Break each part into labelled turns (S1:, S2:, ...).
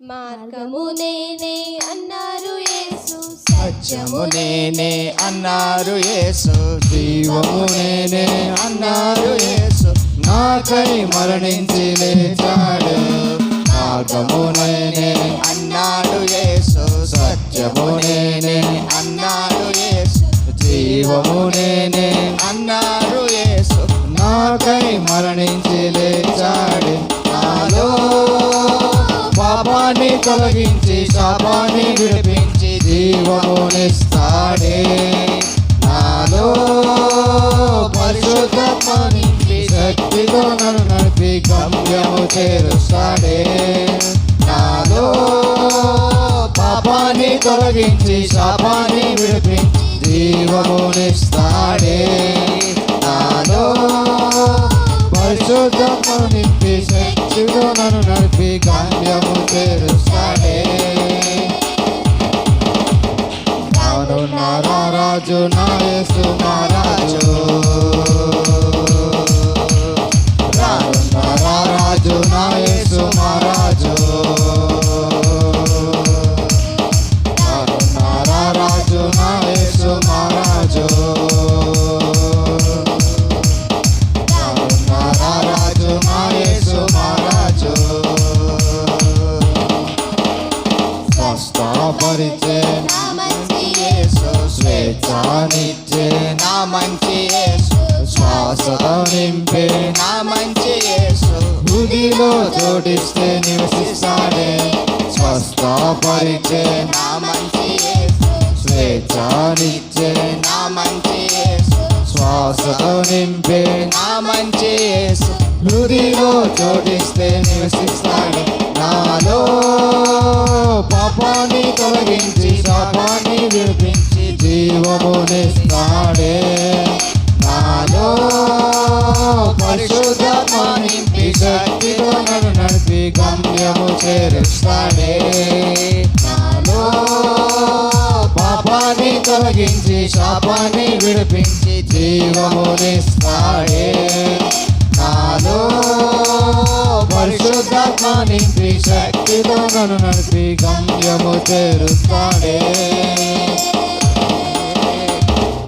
S1: మార్గము నేనే అన్నారు యేసు
S2: సత్యము నేనే అన్నారు యేసు జీవము నేనే అన్నారు యేసు. నాకై మరణించి లేచాడు. మార్గము నేనే పాపాన్ని తొలగించి శాపాన్ని విడిపించి జీవమునిస్తాడే నాలో పరిశుద్ధత్మ నింపి శక్తితో నన్ను నడిపి గమ్యము చేరుస్తాడే. నాలో పాపాన్ని తొలగించి శాపాన్ని విడిపించి జీవమునిస్తాడే నాలో పరిశుద్ధము శక్తి శక్తితో నన్ను నడిపి గమ్యము చేరుస్తాడే నానున్న రాజు నా యేసు మహారాజు రానున్న రాజు నా నీలో జోడిస్తే నివసిస్తాడే. స్వస్థ పరిచే
S1: నా మంచి
S2: స్వేచ్ఛనిచ్చే నా మంచి శ్వాస నింపే నా మంచి హృదిలో జోడిస్తే నివసిస్తాడు. నాలో పాపాన్ని తొలగించి శాపాన్ని విడిపించి జీవమునిస్తాడే. గమ్యము చేరుస్తాడే నాలో పాపాన్ని తొలగించి శాపాన్ని విడిపించి జీవమునిస్తాడే నాలో పరిశుద్ధాత్మ నింపి శక్తితో నన్ను నడిపి గమ్యము చేరుస్తాడే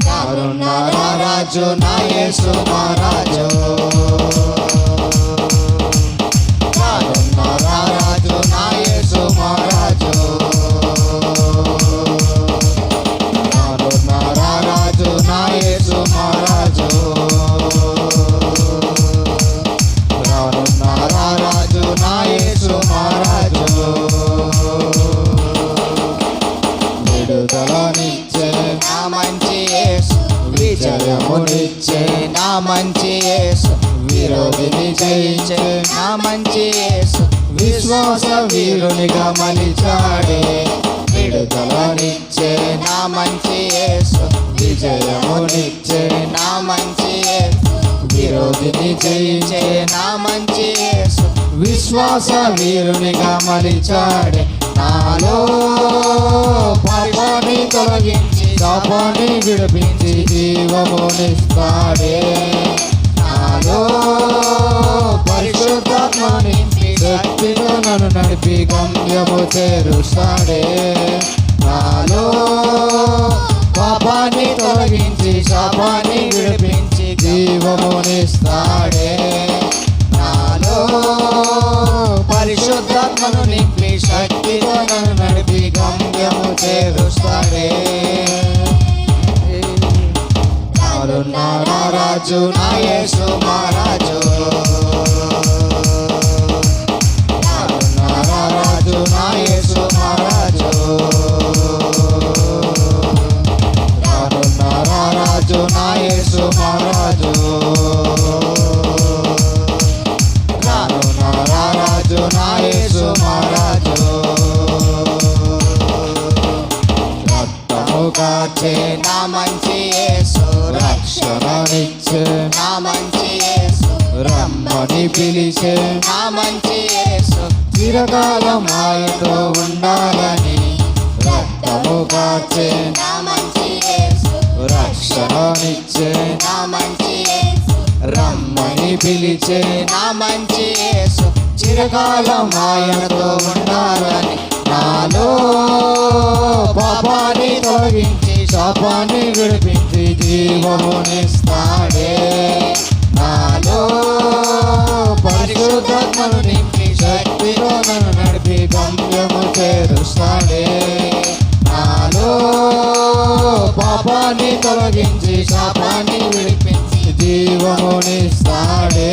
S2: కరుణ రాజు నా యేసు మహారాజు విరోధిని జయించే నా మంచి విశ్వాస వీరునిగా మలిచాడే విడుదలనిచ్చే నా మంచి విజయమునిచ్చే నా మంచి విరోధిని జయించే నా మంచి విశ్వాస వీరునిగా మలిచాడే నాలో పాపాన్ని తొలగించి శాపాన్ని విడిపించి జీవమునిస్తాడే నాలో చేరుస్తాడే నాలో పాపాన్ని తొలగించి శాపాన్ని విడిపించి జీవమునిస్తాడే నాలో పరిశుద్ధాత్మను నింపి శక్తితో నన్ను నడిపి గమ్యము చేరుస్తాడే. నాలున్న రాజు నా యేసు మహారాజు రమ్మని పిలిచే చిరకాల మాయతో ఉండాలని రక్తము కాచే రక్షణనిచ్చే రమ్మని పిలిచే నా మంచి చిరకాల మాయతో ఉండాలని నాలో పాపాన్ని తొలగించి శాపాన్ని విడిపించి జీవమునిస్తాడే. పాపాన్ని తొలగించి శాపాన్ని విడిపించి జీవమునిస్తాడే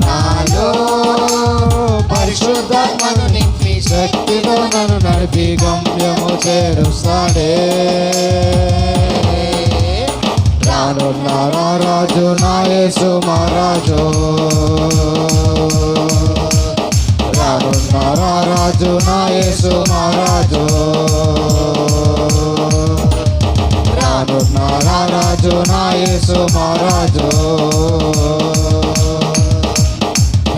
S2: నాలో పరిశుద్ధాత్మను నింపి శక్తితో నన్ను నడిపి గమ్యము చేరుస్తాడే. రానున్న రారాజు నా యేసు మహారాజు. రానున్న రారాజు నా యేసు మహారాజు. రారాజు నా యేసు మహారాజు.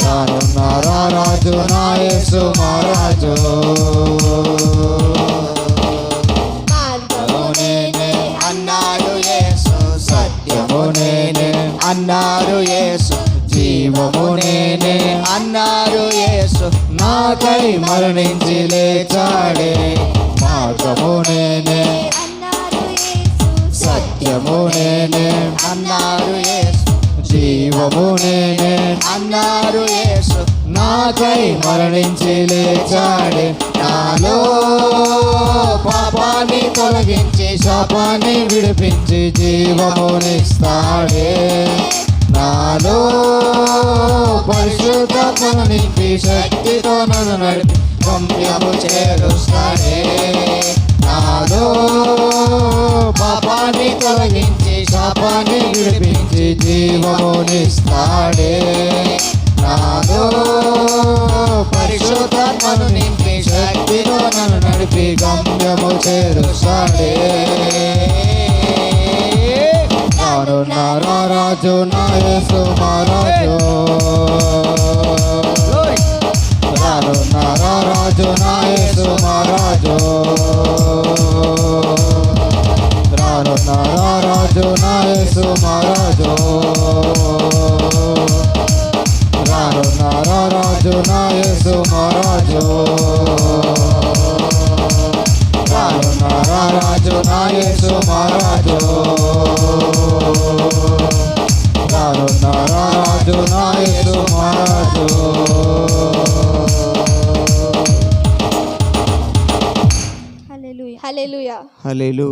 S2: రానున్న రారాజు నా యేసు మహారాజు. అన్నాడు యేసు సత్యము నేనే అన్నారు యేసు జీవము నేనే అన్నారు యేసు. నాకై మరణించి లేచాడే మార్గము నేనే నేనే అన్నారు యేసు. జీవము నేనే అన్నారు యేసు. నాకై మరణించి లేచాడే. నాలో పాపాన్ని తొలగించి శాపాన్ని విడిపించి జీవమునిస్తాడే. నాలో పరిశుద్ధతను నింపి శక్తితో నన్ను నడిపి గమ్యము చేరుస్తాడే. నాలో పాపాన్ని తొలగించి శాపాన్ని విడిపించి జీవమునిస్తాడే. నాలో పరిశుద్ధాత్మను నింపి శక్తితో నన్ను నడిపి గమ్యము చేరుస్తాడే. నాను నారాజు నా యేసు మహారాజు నారాజు నా యేసు మహారాజు రాను నారాజు నా యేసు మహారాజు రాను నారాజు. నా యేసు మహారాజు రాను నారాజు. నా యేసు మహారాజు
S1: హల్లెలూయా హల్లెలూయా.
S2: హల్లెలూయా.